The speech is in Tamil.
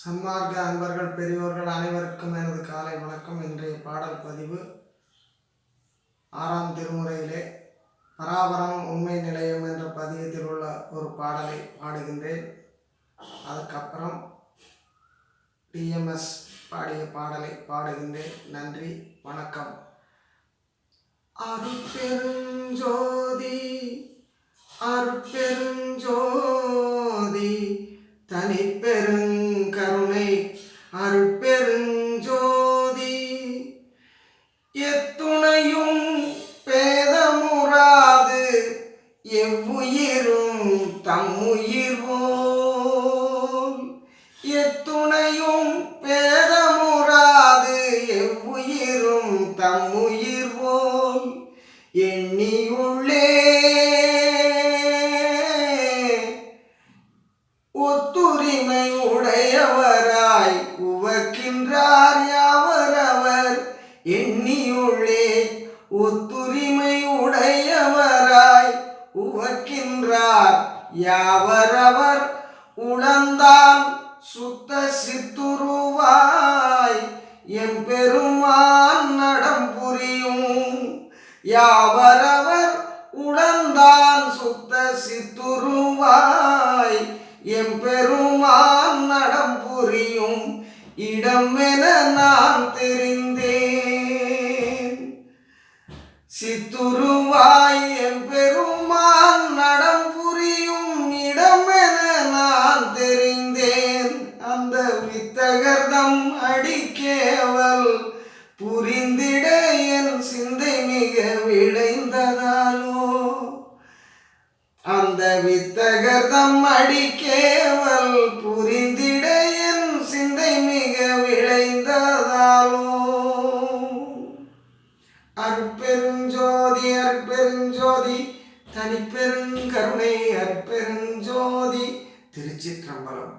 சன்மார்க்க அன்பர்கள் பெரியோர்கள் அனைவருக்கும் எனது காலை வணக்கம். இன்றைய பாடல் பதிவு ஆறாம் திருமுறையிலே பராபரம் உண்மை நிலையம் என்ற பதியத்தில் உள்ள ஒரு பாடலை பாடுகின்றேன். அதுக்கப்புறம் டிஎம்எஸ் பாடிய பாடலை பாடுகின்றேன். நன்றி வணக்கம். அருட்பெருஞ்சோதி அருட்பெருஞ்சோதி தனி பெருஞ்சோதி எத்துணையும் பேதமுறாது எவ்வுயிரும் தம்முயிர் போல் எத்துணையும் பேதமுறாது எவ்வுயிரும் தம்முயிர் போல் எண்ணியுள்ளே ஒத்துரிமை உடையவராய் உவக்கின்றார் யாவரவர். எண்ணியுள்ளே ஒத்துரிமை உடையவராய் உவக்கின்றார் யாவரவர். உளந்தான் சுத்த சித்துருவாய் எம்பெருமான் நடம் புரியும். யாவரவர் உளந்தான் சுத்த சித்துரு பெருமான் நடம் புரியும் இடம் என நான் தெரிந்தேன். சித்துருவாய் என் பெருமான் நடம் புரியும் இடம் என நான் தெரிந்தேன். அந்த வித்தகர்தம் அடிக்கேவல் புரிந்திட என் சிந்தை மிக விளைந்ததாலோ. அந்த வித்தகர்தம் அடிக்கே புரிந்திட என் சிந்தை மிக விளைந்ததாலோ. அற்பெருஞ்சோதி அற்பெருஞ்சோதி தனிப்பெருங்கருணை அற்பெருஞ்சோதி திருச்சிற்றம்பலம்.